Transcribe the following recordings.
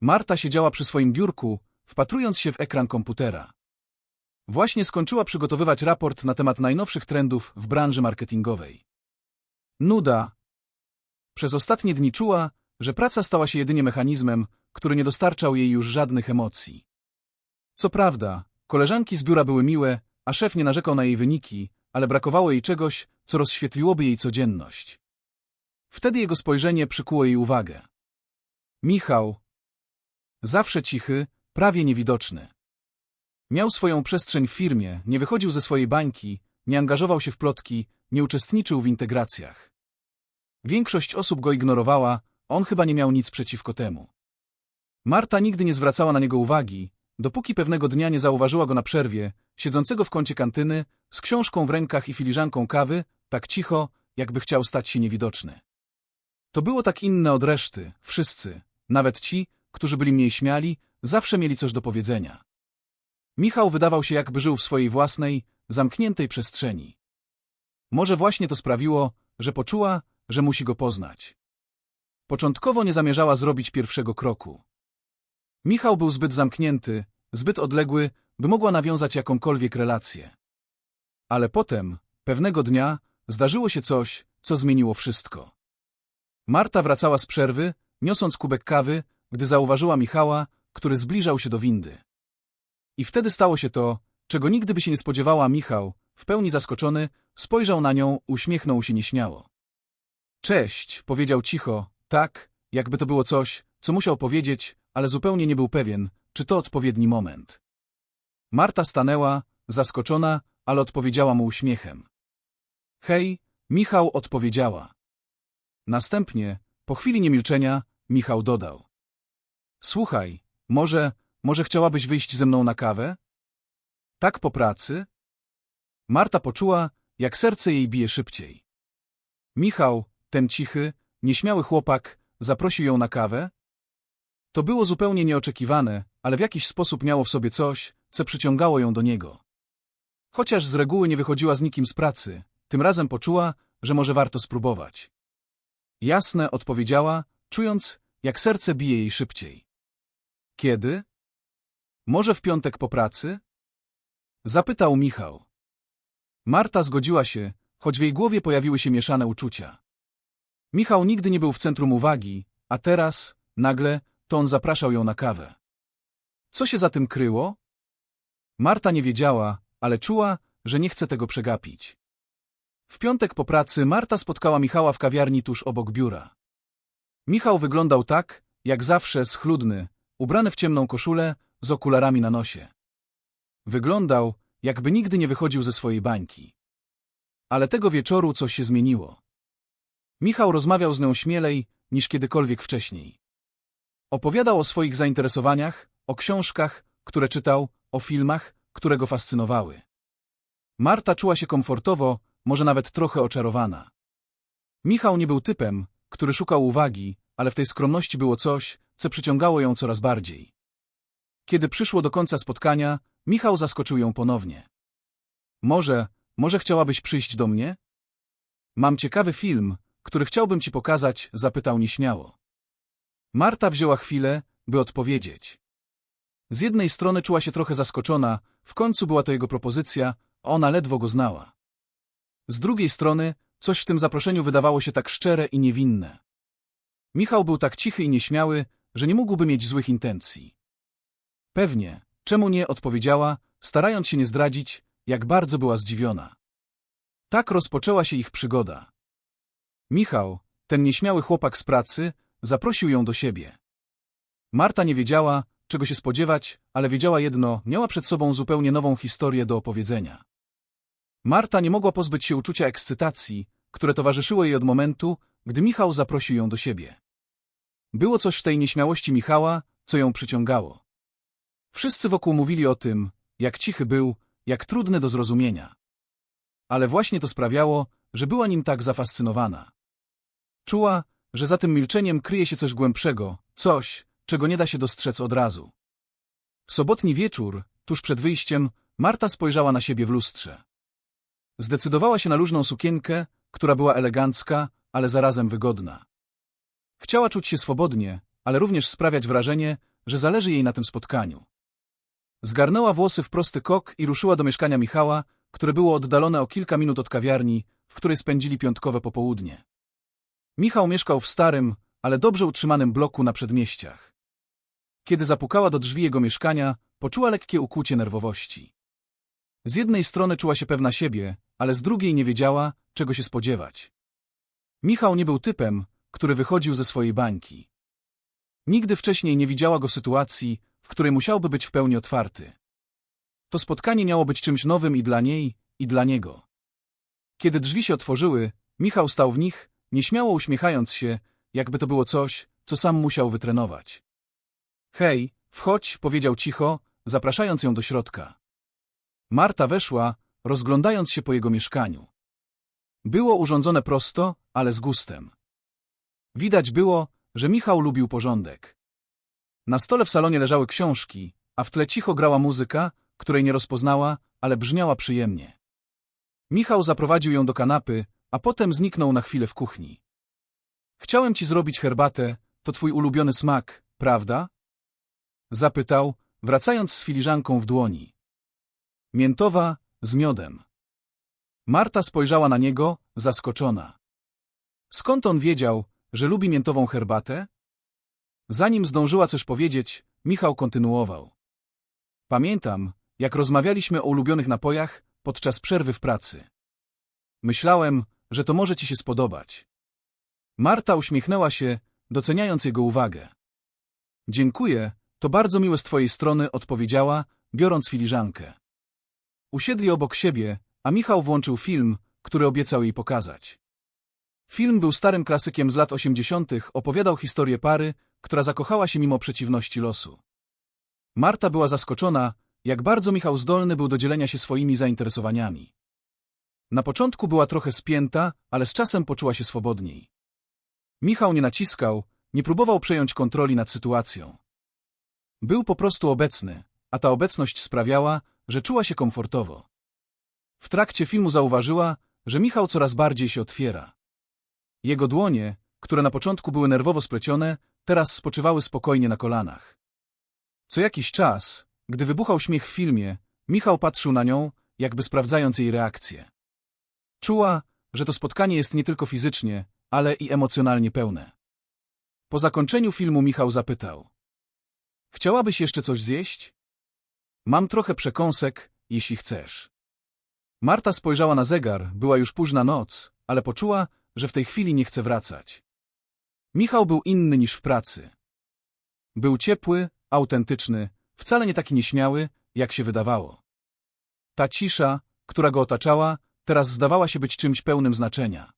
Marta siedziała przy swoim biurku, wpatrując się w ekran komputera. Właśnie skończyła przygotowywać raport na temat najnowszych trendów w branży marketingowej. Nuda. Przez ostatnie dni czuła, że praca stała się jedynie mechanizmem, który nie dostarczał jej już żadnych emocji. Co prawda, koleżanki z biura były miłe, a szef nie narzekał na jej wyniki, ale brakowało jej czegoś, co rozświetliłoby jej codzienność. Wtedy jego spojrzenie przykuło jej uwagę. Michał. Zawsze cichy, prawie niewidoczny. Miał swoją przestrzeń w firmie, nie wychodził ze swojej bańki, nie angażował się w plotki, nie uczestniczył w integracjach. Większość osób go ignorowała, on chyba nie miał nic przeciwko temu. Marta nigdy nie zwracała na niego uwagi, dopóki pewnego dnia nie zauważyła go na przerwie, siedzącego w kącie kantyny, z książką w rękach i filiżanką kawy, tak cicho, jakby chciał stać się niewidoczny. To było tak inne od reszty, wszyscy, nawet ci, którzy byli mniej śmiali, zawsze mieli coś do powiedzenia. Michał wydawał się, jakby żył w swojej własnej, zamkniętej przestrzeni. Może właśnie to sprawiło, że poczuła, że musi go poznać. Początkowo nie zamierzała zrobić pierwszego kroku. Michał był zbyt zamknięty, zbyt odległy, by mogła nawiązać jakąkolwiek relację. Ale potem, pewnego dnia, zdarzyło się coś, co zmieniło wszystko. Marta wracała z przerwy, niosąc kubek kawy, gdy zauważyła Michała, który zbliżał się do windy. I wtedy stało się to, czego nigdy by się nie spodziewała Michał, w pełni zaskoczony, spojrzał na nią, uśmiechnął się nieśmiało. Cześć, powiedział cicho, tak, jakby to było coś, co musiał powiedzieć, ale zupełnie nie był pewien, czy to odpowiedni moment. Marta stanęła, zaskoczona, ale odpowiedziała mu uśmiechem. Hej, Michał odpowiedziała. Następnie, po chwili niemilczenia, Michał dodał. Słuchaj, może, może chciałabyś wyjść ze mną na kawę? Tak po pracy? Marta poczuła, jak serce jej bije szybciej. Michał, ten cichy, nieśmiały chłopak, zaprosił ją na kawę? To było zupełnie nieoczekiwane, ale w jakiś sposób miało w sobie coś, co przyciągało ją do niego. Chociaż z reguły nie wychodziła z nikim z pracy, tym razem poczuła, że może warto spróbować. Jasne, odpowiedziała, czując, jak serce bije jej szybciej. Kiedy? Może w piątek po pracy? Zapytał Michał. Marta zgodziła się, choć w jej głowie pojawiły się mieszane uczucia. Michał nigdy nie był w centrum uwagi, a teraz, nagle, to on zapraszał ją na kawę. Co się za tym kryło? Marta nie wiedziała, ale czuła, że nie chce tego przegapić. W piątek po pracy Marta spotkała Michała w kawiarni tuż obok biura. Michał wyglądał tak, jak zawsze schludny, ubrany w ciemną koszulę, z okularami na nosie. Wyglądał, jakby nigdy nie wychodził ze swojej bańki. Ale tego wieczoru coś się zmieniło. Michał rozmawiał z nią śmielej niż kiedykolwiek wcześniej. Opowiadał o swoich zainteresowaniach, o książkach, które czytał, o filmach, które go fascynowały. Marta czuła się komfortowo, może nawet trochę oczarowana. Michał nie był typem, który szukał uwagi, ale w tej skromności było coś, co przyciągało ją coraz bardziej. Kiedy przyszło do końca spotkania, Michał zaskoczył ją ponownie. Może, może chciałabyś przyjść do mnie? Mam ciekawy film, który chciałbym ci pokazać, zapytał nieśmiało. Marta wzięła chwilę, by odpowiedzieć. Z jednej strony czuła się trochę zaskoczona, w końcu była to jego propozycja, a ona ledwo go znała. Z drugiej strony, coś w tym zaproszeniu wydawało się tak szczere i niewinne. Michał był tak cichy i nieśmiały, że nie mógłby mieć złych intencji. Pewnie, czemu nie, odpowiedziała, starając się nie zdradzić, jak bardzo była zdziwiona. Tak rozpoczęła się ich przygoda. Michał, ten nieśmiały chłopak z pracy, zaprosił ją do siebie. Marta nie wiedziała, czego się spodziewać, ale wiedziała jedno, miała przed sobą zupełnie nową historię do opowiedzenia. Marta nie mogła pozbyć się uczucia ekscytacji, które towarzyszyło jej od momentu, gdy Michał zaprosił ją do siebie. Było coś w tej nieśmiałości Michała, co ją przyciągało. Wszyscy wokół mówili o tym, jak cichy był, jak trudny do zrozumienia. Ale właśnie to sprawiało, że była nim tak zafascynowana. Czuła, że za tym milczeniem kryje się coś głębszego, coś, czego nie da się dostrzec od razu. W sobotni wieczór, tuż przed wyjściem, Marta spojrzała na siebie w lustrze. Zdecydowała się na luźną sukienkę, która była elegancka, ale zarazem wygodna. Chciała czuć się swobodnie, ale również sprawiać wrażenie, że zależy jej na tym spotkaniu. Zgarnęła włosy w prosty kok i ruszyła do mieszkania Michała, które było oddalone o kilka minut od kawiarni, w której spędzili piątkowe popołudnie. Michał mieszkał w starym, ale dobrze utrzymanym bloku na przedmieściach. Kiedy zapukała do drzwi jego mieszkania, poczuła lekkie ukłucie nerwowości. Z jednej strony czuła się pewna siebie, ale z drugiej nie wiedziała, czego się spodziewać. Michał nie był typem, który wychodził ze swojej bańki. Nigdy wcześniej nie widziała go sytuacji, w której musiałby być w pełni otwarty. To spotkanie miało być czymś nowym i dla niej, i dla niego. Kiedy drzwi się otworzyły, Michał stał w nich, nieśmiało uśmiechając się, jakby to było coś, co sam musiał wytrenować. Hej, wchodź, powiedział cicho, zapraszając ją do środka. Marta weszła, rozglądając się po jego mieszkaniu. Było urządzone prosto, ale z gustem. Widać było, że Michał lubił porządek. Na stole w salonie leżały książki, a w tle cicho grała muzyka, której nie rozpoznała, ale brzmiała przyjemnie. Michał zaprowadził ją do kanapy, a potem zniknął na chwilę w kuchni. Chciałem ci zrobić herbatę, to twój ulubiony smak, prawda? Zapytał, wracając z filiżanką w dłoni. Miętowa, z miodem. Marta spojrzała na niego, zaskoczona. Skąd on wiedział, że lubi miętową herbatę? Zanim zdążyła coś powiedzieć, Michał kontynuował. Pamiętam, jak rozmawialiśmy o ulubionych napojach podczas przerwy w pracy. Myślałem, że to może ci się spodobać. Marta uśmiechnęła się, doceniając jego uwagę. Dziękuję, to bardzo miłe z twojej strony, odpowiedziała, biorąc filiżankę. Usiedli obok siebie, a Michał włączył film, który obiecał jej pokazać. Film był starym klasykiem z lat osiemdziesiątych, opowiadał historię pary, która zakochała się mimo przeciwności losu. Marta była zaskoczona, jak bardzo Michał zdolny był do dzielenia się swoimi zainteresowaniami. Na początku była trochę spięta, ale z czasem poczuła się swobodniej. Michał nie naciskał, nie próbował przejąć kontroli nad sytuacją. Był po prostu obecny, a ta obecność sprawiała, że czuła się komfortowo. W trakcie filmu zauważyła, że Michał coraz bardziej się otwiera. Jego dłonie, które na początku były nerwowo splecione, teraz spoczywały spokojnie na kolanach. Co jakiś czas, gdy wybuchał śmiech w filmie, Michał patrzył na nią, jakby sprawdzając jej reakcję. Czuła, że to spotkanie jest nie tylko fizycznie, ale i emocjonalnie pełne. Po zakończeniu filmu Michał zapytał. Chciałabyś jeszcze coś zjeść? Mam trochę przekąsek, jeśli chcesz. Marta spojrzała na zegar, była już późna noc, ale poczuła, że w tej chwili nie chce wracać. Michał był inny niż w pracy. Był ciepły, autentyczny, wcale nie taki nieśmiały, jak się wydawało. Ta cisza, która go otaczała, teraz zdawała się być czymś pełnym znaczenia.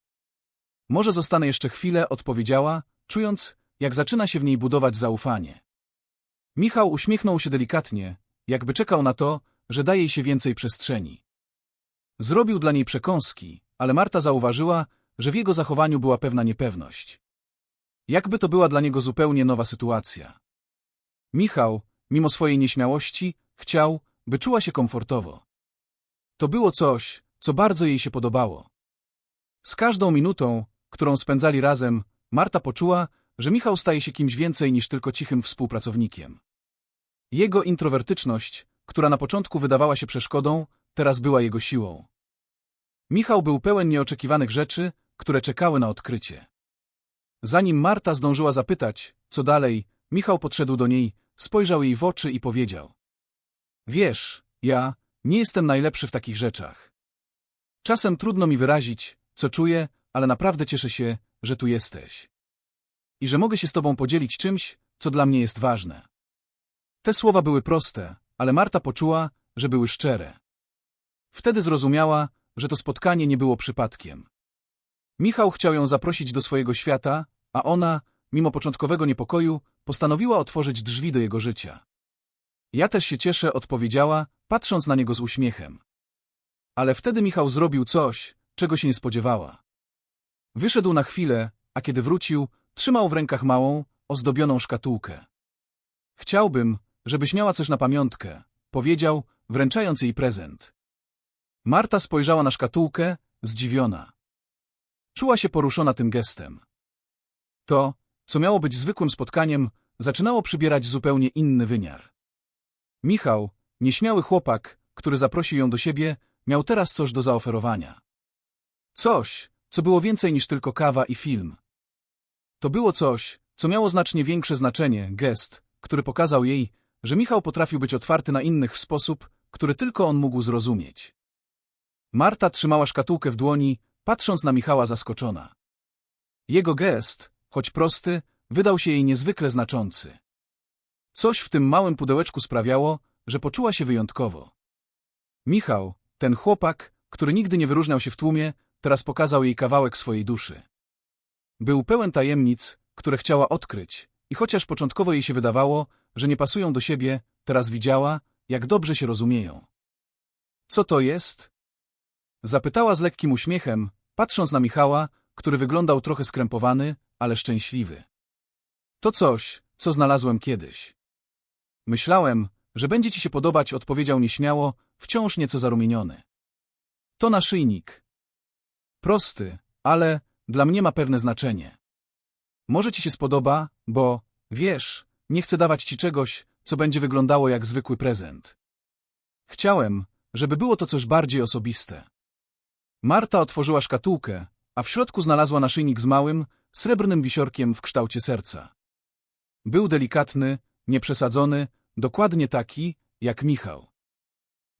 Może zostanę jeszcze chwilę, odpowiedziała, czując, jak zaczyna się w niej budować zaufanie. Michał uśmiechnął się delikatnie, jakby czekał na to, że daje jej się więcej przestrzeni. Zrobił dla niej przekąski, ale Marta zauważyła, że w jego zachowaniu była pewna niepewność. Jakby to była dla niego zupełnie nowa sytuacja. Michał, mimo swojej nieśmiałości, chciał, by czuła się komfortowo. To było coś, co bardzo jej się podobało. Z każdą minutą, którą spędzali razem, Marta poczuła, że Michał staje się kimś więcej niż tylko cichym współpracownikiem. Jego introwertyczność, która na początku wydawała się przeszkodą, teraz była jego siłą. Michał był pełen nieoczekiwanych rzeczy, które czekały na odkrycie. Zanim Marta zdążyła zapytać, co dalej, Michał podszedł do niej, spojrzał jej w oczy i powiedział. Wiesz, ja nie jestem najlepszy w takich rzeczach. Czasem trudno mi wyrazić, co czuję, ale naprawdę cieszę się, że tu jesteś. I że mogę się z tobą podzielić czymś, co dla mnie jest ważne. Te słowa były proste, ale Marta poczuła, że były szczere. Wtedy zrozumiała, że to spotkanie nie było przypadkiem. Michał chciał ją zaprosić do swojego świata, a ona, mimo początkowego niepokoju, postanowiła otworzyć drzwi do jego życia. Ja też się cieszę, odpowiedziała, patrząc na niego z uśmiechem. Ale wtedy Michał zrobił coś, czego się nie spodziewała. Wyszedł na chwilę, a kiedy wrócił, trzymał w rękach małą, ozdobioną szkatułkę. Chciałbym, żebyś miała coś na pamiątkę, powiedział, wręczając jej prezent. Marta spojrzała na szkatułkę, zdziwiona. Czuła się poruszona tym gestem. To, co miało być zwykłym spotkaniem, zaczynało przybierać zupełnie inny wymiar. Michał, nieśmiały chłopak, który zaprosił ją do siebie, miał teraz coś do zaoferowania. Coś, co było więcej niż tylko kawa i film. To było coś, co miało znacznie większe znaczenie, gest, który pokazał jej, że Michał potrafił być otwarty na innych w sposób, który tylko on mógł zrozumieć. Marta trzymała szkatułkę w dłoni, patrząc na Michała zaskoczona. Jego gest, choć prosty, wydał się jej niezwykle znaczący. Coś w tym małym pudełeczku sprawiało, że poczuła się wyjątkowo. Michał, ten chłopak, który nigdy nie wyróżniał się w tłumie, teraz pokazał jej kawałek swojej duszy. Był pełen tajemnic, które chciała odkryć i chociaż początkowo jej się wydawało, że nie pasują do siebie, teraz widziała, jak dobrze się rozumieją. Co to jest? Zapytała z lekkim uśmiechem, patrząc na Michała, który wyglądał trochę skrępowany, ale szczęśliwy. To coś, co znalazłem kiedyś. Myślałem, że będzie ci się podobać, odpowiedział nieśmiało, wciąż nieco zarumieniony. To naszyjnik. Prosty, ale dla mnie ma pewne znaczenie. Może ci się spodoba, bo, wiesz, nie chcę dawać ci czegoś, co będzie wyglądało jak zwykły prezent. Chciałem, żeby było to coś bardziej osobiste. Marta otworzyła szkatułkę, a w środku znalazła naszyjnik z małym, srebrnym wisiorkiem w kształcie serca. Był delikatny, nieprzesadzony, dokładnie taki, jak Michał.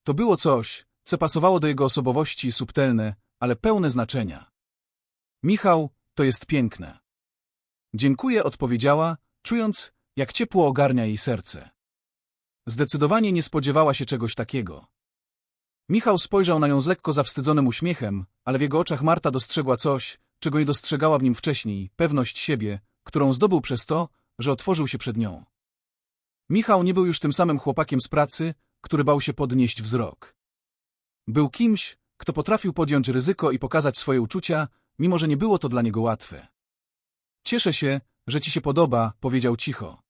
To było coś, co pasowało do jego osobowości subtelne, ale pełne znaczenia. Michał, to jest piękne. Dziękuję, odpowiedziała, czując, jak ciepło ogarnia jej serce. Zdecydowanie nie spodziewała się czegoś takiego. Michał spojrzał na nią z lekko zawstydzonym uśmiechem, ale w jego oczach Marta dostrzegła coś, czego nie dostrzegała w nim wcześniej, pewność siebie, którą zdobył przez to, że otworzył się przed nią. Michał nie był już tym samym chłopakiem z pracy, który bał się podnieść wzrok. Był kimś, kto potrafił podjąć ryzyko i pokazać swoje uczucia, mimo że nie było to dla niego łatwe. Cieszę się, że ci się podoba, powiedział cicho.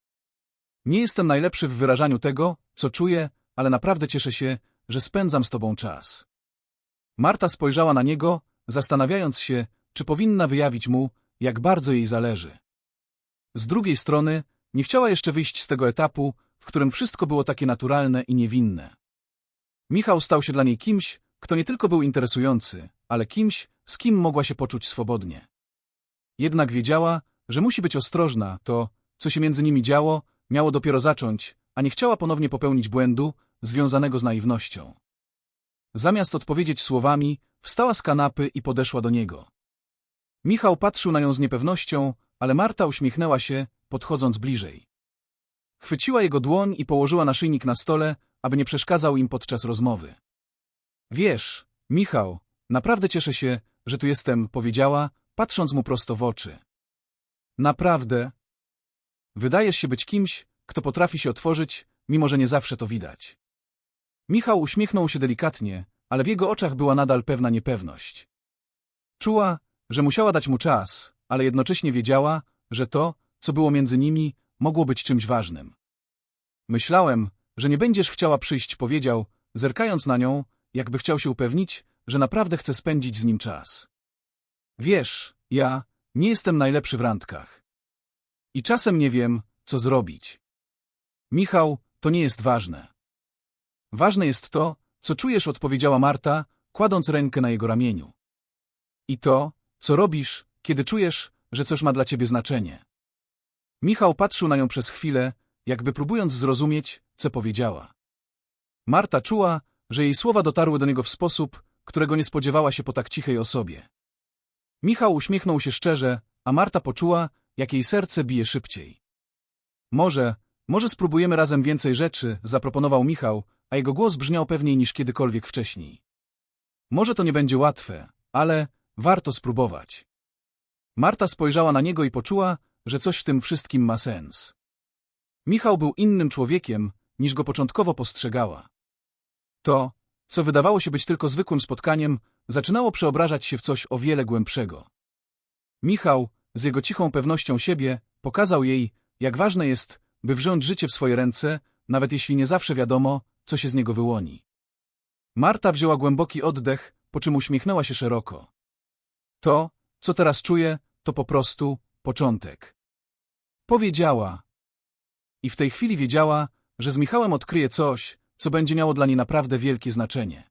Nie jestem najlepszy w wyrażaniu tego, co czuję, ale naprawdę cieszę się, że spędzam z tobą czas. Marta spojrzała na niego, zastanawiając się, czy powinna wyjawić mu, jak bardzo jej zależy. Z drugiej strony, nie chciała jeszcze wyjść z tego etapu, w którym wszystko było takie naturalne i niewinne. Michał stał się dla niej kimś, kto nie tylko był interesujący, ale kimś, z kim mogła się poczuć swobodnie. Jednak wiedziała, że musi być ostrożna, to, co się między nimi działo, miało dopiero zacząć, a nie chciała ponownie popełnić błędu, związanego z naiwnością. Zamiast odpowiedzieć słowami, wstała z kanapy i podeszła do niego. Michał patrzył na nią z niepewnością, ale Marta uśmiechnęła się, podchodząc bliżej. Chwyciła jego dłoń i położyła naszyjnik na stole, aby nie przeszkadzał im podczas rozmowy. Wiesz, Michał, naprawdę cieszę się, że tu jestem, powiedziała, patrząc mu prosto w oczy. Naprawdę? Wydajesz się być kimś, kto potrafi się otworzyć, mimo że nie zawsze to widać. Michał uśmiechnął się delikatnie, ale w jego oczach była nadal pewna niepewność. Czuła, że musiała dać mu czas, ale jednocześnie wiedziała, że to, co było między nimi, mogło być czymś ważnym. Myślałem, że nie będziesz chciała przyjść, powiedział, zerkając na nią, jakby chciał się upewnić, że naprawdę chce spędzić z nim czas. Wiesz, ja nie jestem najlepszy w randkach. I czasem nie wiem, co zrobić. Michał, to nie jest ważne. Ważne jest to, co czujesz, odpowiedziała Marta, kładąc rękę na jego ramieniu. I to, co robisz, kiedy czujesz, że coś ma dla ciebie znaczenie. Michał patrzył na nią przez chwilę, jakby próbując zrozumieć, co powiedziała. Marta czuła, że jej słowa dotarły do niego w sposób, którego nie spodziewała się po tak cichej osobie. Michał uśmiechnął się szczerze, a Marta poczuła, jak jej serce bije szybciej. Może, może spróbujemy razem więcej rzeczy, zaproponował Michał, a jego głos brzmiał pewniej niż kiedykolwiek wcześniej. Może to nie będzie łatwe, ale warto spróbować. Marta spojrzała na niego i poczuła, że coś w tym wszystkim ma sens. Michał był innym człowiekiem, niż go początkowo postrzegała. To, co wydawało się być tylko zwykłym spotkaniem, zaczynało przeobrażać się w coś o wiele głębszego. Michał, z jego cichą pewnością siebie, pokazał jej, jak ważne jest, by wziąć życie w swoje ręce, nawet jeśli nie zawsze wiadomo, co się z niego wyłoni. Marta wzięła głęboki oddech, po czym uśmiechnęła się szeroko. To, co teraz czuję, to po prostu początek. Powiedziała. I w tej chwili wiedziała, że z Michałem odkryje coś, co będzie miało dla niej naprawdę wielkie znaczenie.